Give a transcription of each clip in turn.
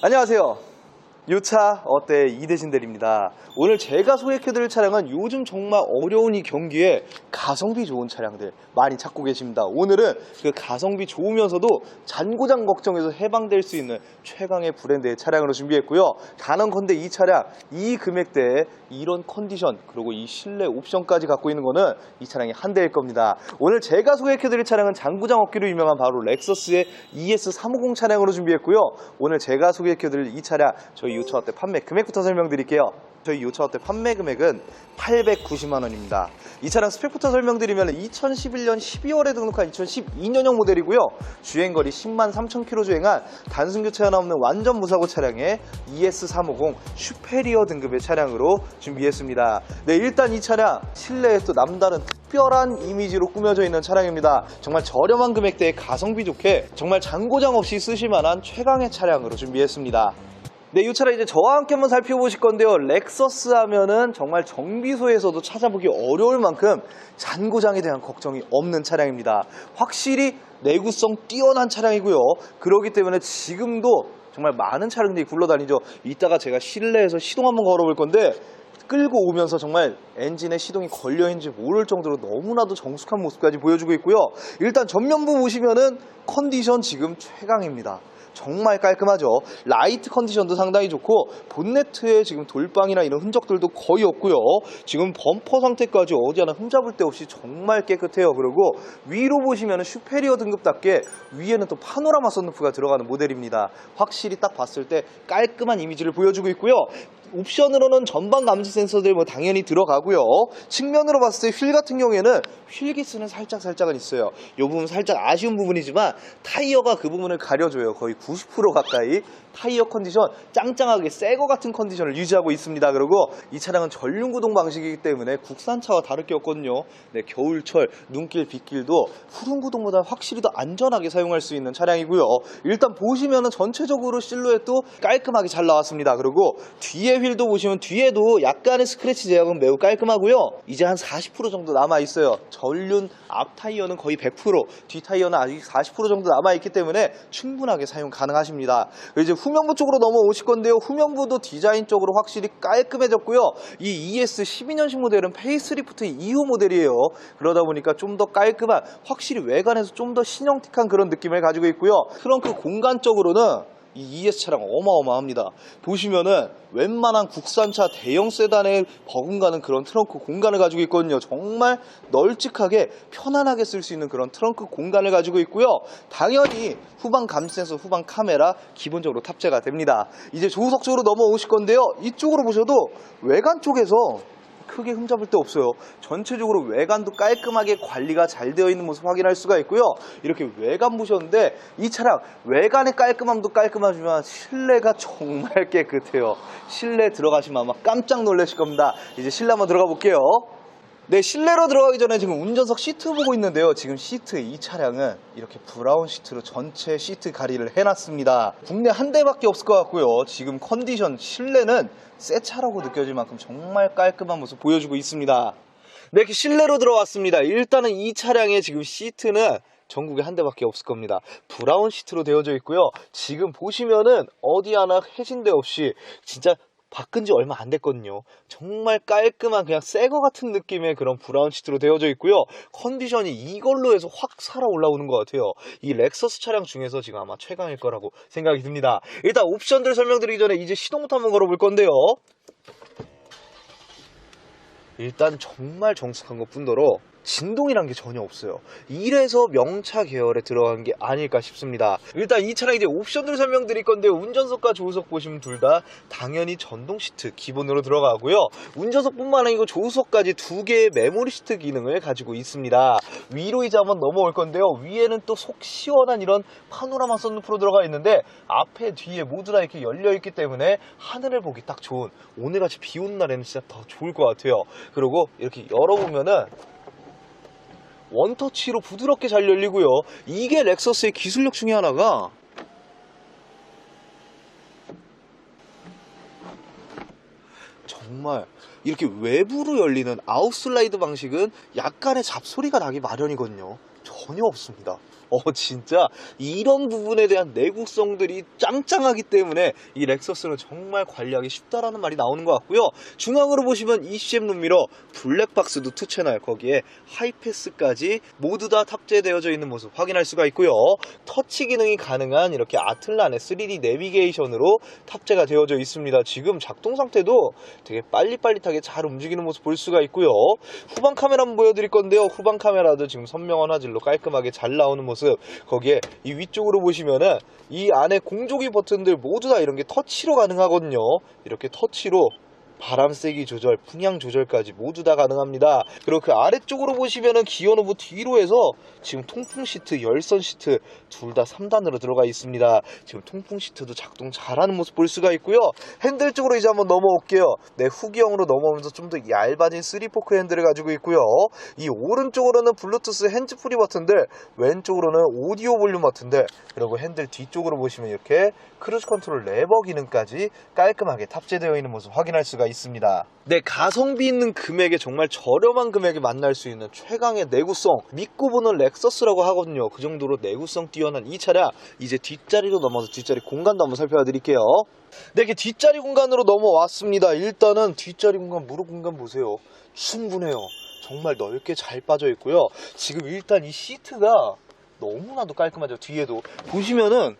안녕하세요. 요차 어때 이대신 대리입니다. 오늘 제가 소개해드릴 차량은 요즘 정말 어려운 이 경기에 가성비 좋은 차량들 많이 찾고 계십니다. 오늘은 그 가성비 좋으면서도 잔고장 걱정에서 해방될 수 있는 최강의 브랜드의 차량으로 준비했고요. 단언컨대 이 차량 이 금액대에 이런 컨디션 그리고 이 실내 옵션까지 갖고 있는 거는 이 차량이 한 대일 겁니다. 오늘 제가 소개해드릴 차량은 잔고장 업기로 유명한 바로 렉서스의 ES350 차량으로 준비했고요. 오늘 제가 소개해드릴 이 차량 저희 요차어때 판매 금액부터 설명드릴게요. 저희 요차어때 판매 금액은 890만 원입니다. 이 차량 스펙부터 설명드리면 2011년 12월에 등록한 2012년형 모델이고요. 주행거리 10만 3천 킬로 주행한 단순 교체 하나 없는 완전 무사고 차량의 ES350 슈페리어 등급의 차량으로 준비했습니다. 네, 일단 이 차량 실내에 또 남다른 특별한 이미지로 꾸며져 있는 차량입니다. 정말 저렴한 금액대에 가성비 좋게 정말 잔고장 없이 쓰실 만한 최강의 차량으로 준비했습니다. 네, 이 차량 이제 저와 함께 한번 살펴보실 건데요. 렉서스 하면은 정말 정비소에서도 찾아보기 어려울 만큼 잔고장에 대한 걱정이 없는 차량입니다. 확실히 내구성 뛰어난 차량이고요. 그렇기 때문에 지금도 정말 많은 차량들이 굴러다니죠. 이따가 제가 실내에서 시동 한번 걸어볼 건데 끌고 오면서 정말 엔진에 시동이 걸려있는지 모를 정도로 너무나도 정숙한 모습까지 보여주고 있고요. 일단 전면부 보시면은 컨디션 지금 최강입니다. 정말 깔끔하죠. 라이트 컨디션도 상당히 좋고 본네트에 지금 돌방이나 이런 흔적들도 거의 없고요. 지금 범퍼 상태까지 어디 하나 흠잡을 데 없이 정말 깨끗해요. 그리고 위로 보시면 슈페리어 등급답게 위에는 또 파노라마 선루프가 들어가는 모델입니다. 확실히 딱 봤을 때 깔끔한 이미지를 보여주고 있고요. 옵션으로는 전방 감지 센서들 뭐 당연히 들어가고요. 측면으로 봤을 때 휠 같은 경우에는 휠 기스는 살짝 살짝은 있어요. 이 부분 살짝 아쉬운 부분이지만 타이어가 그 부분을 가려줘요. 거의 90% 가까이 타이어 컨디션 짱짱하게 새거 같은 컨디션을 유지하고 있습니다. 그리고 이 차량은 전륜 구동 방식이기 때문에 국산차와 다를 게 없거든요. 네, 겨울철 눈길 빗길도 푸른 구동보다 확실히 더 안전하게 사용할 수 있는 차량이고요. 일단 보시면은 전체적으로 실루엣도 깔끔하게 잘 나왔습니다. 그리고 뒤에 휠도 보시면 뒤에도 약간의 스크래치 제약은 매우 깔끔하고요. 이제 한 40% 정도 남아 있어요. 전륜 앞 타이어는 거의 100%, 뒤 타이어는 아직 40% 정도 남아 있기 때문에 충분하게 사용 가능하십니다. 그리고 이제 후면부 쪽으로 넘어오실 건데요. 후면부도 디자인적으로 확실히 깔끔해졌고요. 이 ES 12년식 모델은 페이스리프트 이후 모델이에요. 그러다 보니까 좀 더 깔끔한, 확실히 외관에서 좀 더 신형틱한 그런 느낌을 가지고 있고요. 트렁크 공간 쪽으로는 이 ES 차량 어마어마합니다. 보시면은 웬만한 국산차 대형 세단에 버금가는 그런 트렁크 공간을 가지고 있거든요. 정말 널찍하게 편안하게 쓸 수 있는 그런 트렁크 공간을 가지고 있고요. 당연히 후방 감지 센서, 후방 카메라 기본적으로 탑재가 됩니다. 이제 조수석 쪽으로 넘어오실 건데요. 이쪽으로 보셔도 외관 쪽에서 크게 흠잡을 데 없어요. 전체적으로 외관도 깔끔하게 관리가 잘 되어 있는 모습 확인할 수가 있고요. 이렇게 외관 보셨는데 이 차량 외관의 깔끔함도 깔끔하지만 실내가 정말 깨끗해요. 실내 들어가시면 아마 깜짝 놀라실 겁니다. 이제 실내 한번 들어가 볼게요. 네, 실내로 들어가기 전에 지금 운전석 시트 보고 있는데요. 지금 시트 이 차량은 이렇게 브라운 시트로 전체 시트 가리를 해놨습니다. 국내 한 대밖에 없을 것 같고요. 지금 컨디션 실내는 새 차라고 느껴질 만큼 정말 깔끔한 모습 보여주고 있습니다. 네, 이렇게 실내로 들어왔습니다. 일단은 이 차량의 지금 시트는 전국에 한 대밖에 없을 겁니다. 브라운 시트로 되어져 있고요. 지금 보시면은 어디 하나 해진 데 없이 진짜 바꾼 지 얼마 안 됐거든요. 정말 깔끔한 그냥 새 거 같은 느낌의 그런 브라운 시트로 되어져 있고요. 컨디션이 이걸로 해서 확 살아 올라오는 것 같아요. 이 렉서스 차량 중에서 지금 아마 최강일 거라고 생각이 듭니다. 일단 옵션들 설명드리기 전에 이제 시동부터 한번 걸어볼 건데요. 일단 정말 정숙한 것 뿐더러 진동이란 게 전혀 없어요. 이래서 명차 계열에 들어간 게 아닐까 싶습니다. 일단 이 차량 이제 옵션들 설명드릴 건데요. 운전석과 조수석 보시면 둘 다 당연히 전동 시트 기본으로 들어가고요. 운전석뿐만 아니고 조수석까지 두 개의 메모리 시트 기능을 가지고 있습니다. 위로 이제 한번 넘어올 건데요. 위에는 또 속 시원한 이런 파노라마 선루프로 들어가 있는데 앞에 뒤에 모두 다 이렇게 열려 있기 때문에 하늘을 보기 딱 좋은 오늘같이 비 오는 날에는 진짜 더 좋을 것 같아요. 그리고 이렇게 열어보면은 원터치로 부드럽게 잘 열리고요. 이게 렉서스의 기술력 중에 하나가 정말 이렇게 외부로 열리는 아웃슬라이드 방식은 약간의 잡소리가 나기 마련이거든요. 전혀 없습니다. 어 진짜 이런 부분에 대한 내구성들이 짱짱하기 때문에 이 렉서스는 정말 관리하기 쉽다라는 말이 나오는 것 같고요. 중앙으로 보시면 ECM 룸미러 블랙박스도 투 채널 거기에 하이패스까지 모두 다 탑재되어져 있는 모습 확인할 수가 있고요. 터치 기능이 가능한 이렇게 아틀란의 3D 내비게이션으로 탑재가 되어져 있습니다. 지금 작동 상태도 되게 빨리빨리하게 잘 움직이는 모습 볼 수가 있고요. 후방 카메라 한번 보여드릴 건데요. 후방 카메라도 지금 선명한 화질 로 깔끔하게 잘 나오는 모습. 거기에 이 위쪽으로 보시면은 이 안에 공조기 버튼들 모두 다 이런 게 터치로 가능하거든요. 이렇게 터치로 바람 세기 조절, 풍향 조절까지 모두 다 가능합니다. 그리고 그 아래쪽으로 보시면은 기어 노브 뒤로 해서 지금 통풍 시트, 열선 시트 둘 다 3단으로 들어가 있습니다. 지금 통풍 시트도 작동 잘하는 모습 볼 수가 있고요. 핸들 쪽으로 이제 한번 넘어올게요. 네, 후기형으로 넘어오면서 좀 더 얇아진 3포크 핸들을 가지고 있고요. 이 오른쪽으로는 블루투스 핸즈프리 버튼들, 왼쪽으로는 오디오 볼륨 버튼들, 그리고 핸들 뒤쪽으로 보시면 이렇게 크루즈 컨트롤 레버 기능까지 깔끔하게 탑재되어 있는 모습 확인할 수가 있습니다. 네, 가성비 있는 금액에 정말 저렴한 금액에 만날 수 있는 최강의 내구성 믿고 보는 렉서스라고 하거든요. 그 정도로 내구성 뛰어난 이 차량 이제 뒷자리로 넘어서 뒷자리 공간도 한번 살펴봐 드릴게요. 네, 이렇게 뒷자리 공간으로 넘어왔습니다. 일단은 뒷자리 공간, 무릎 공간 보세요. 충분해요. 정말 넓게 잘 빠져 있고요. 지금 일단 이 시트가 너무나도 깔끔하죠. 뒤에도 보시면은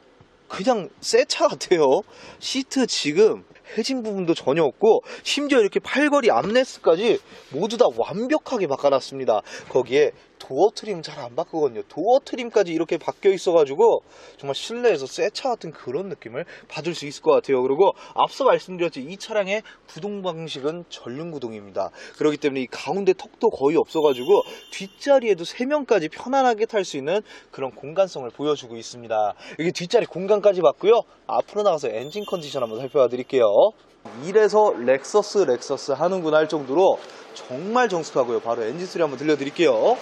그냥 새 차 같아요. 시트 지금 해진 부분도 전혀 없고 심지어 이렇게 팔걸이 암레스까지 모두 다 완벽하게 바꿔놨습니다. 거기에 도어 트림 잘 안 바꾸거든요. 도어 트림까지 이렇게 바뀌어 있어가지고 정말 실내에서 새 차 같은 그런 느낌을 받을 수 있을 것 같아요. 그리고 앞서 말씀드렸지 이 차량의 구동 방식은 전륜 구동입니다. 그렇기 때문에 이 가운데 턱도 거의 없어가지고 뒷자리에도 3명까지 편안하게 탈 수 있는 그런 공간성을 보여주고 있습니다. 여기 뒷자리 공간까지 봤고요. 앞으로 나가서 엔진 컨디션 한번 살펴봐 드릴게요. 이래서 렉서스 렉서스 하는구나 할 정도로 정말 정숙하고요. 바로 엔진 소리 한번 들려드릴게요.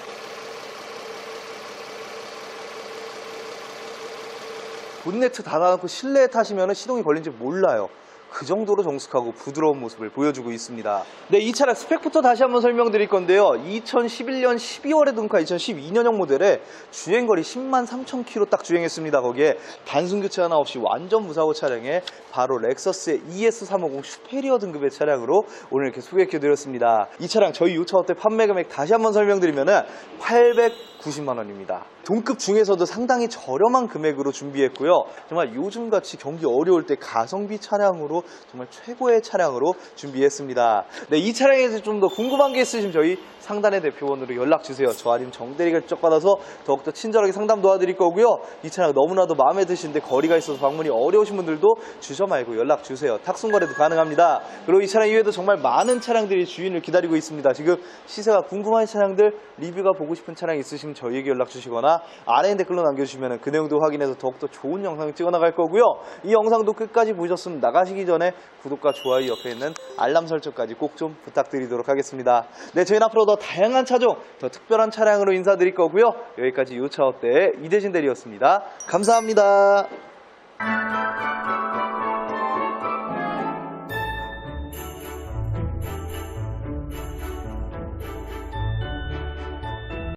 본네트 닫아놓고 실내에 타시면 시동이 걸린지 몰라요. 그 정도로 정숙하고 부드러운 모습을 보여주고 있습니다. 네, 이 차량 스펙부터 다시 한번 설명드릴 건데요. 2011년 12월에 등카 2012년형 모델에 주행거리 10만 3천 킬로 딱 주행했습니다. 거기에 단순 교체 하나 없이 완전 무사고 차량에 바로 렉서스의 ES350 슈페리어 등급의 차량으로 오늘 이렇게 소개해드렸습니다. 이 차량 저희 요차어때 판매 금액 다시 한번 설명드리면 은 890만 원입니다. 동급 중에서도 상당히 저렴한 금액으로 준비했고요. 정말 요즘같이 경기 어려울 때 가성비 차량으로 정말 최고의 차량으로 준비했습니다. 네, 이 차량에 대해서 좀 더 궁금한 게 있으시면 저희 상단의 대표원으로 연락 주세요. 저 아니면 정대리가 직접 받아서 더욱더 친절하게 상담 도와드릴 거고요. 이 차량 너무나도 마음에 드시는데 거리가 있어서 방문이 어려우신 분들도 주저 말고 연락 주세요. 탁송 거래도 가능합니다. 그리고 이 차량 이외에도 정말 많은 차량들이 주인을 기다리고 있습니다. 지금 시세가 궁금한 차량들, 리뷰가 보고 싶은 차량 있으시면 저희에게 연락 주시거나 아래 댓글로 남겨주시면 그 내용도 확인해서 더욱더 좋은 영상 찍어 나갈 거고요. 이 영상도 끝까지 보셨으면 나가시기 전에 구독과 좋아요 옆에 있는 알람 설정까지 꼭 좀 부탁드리도록 하겠습니다. 네, 저희는 앞으로 더 다양한 차종, 더 특별한 차량으로 인사드릴 거고요. 여기까지 요차 어때 이대신 대리였습니다. 감사합니다.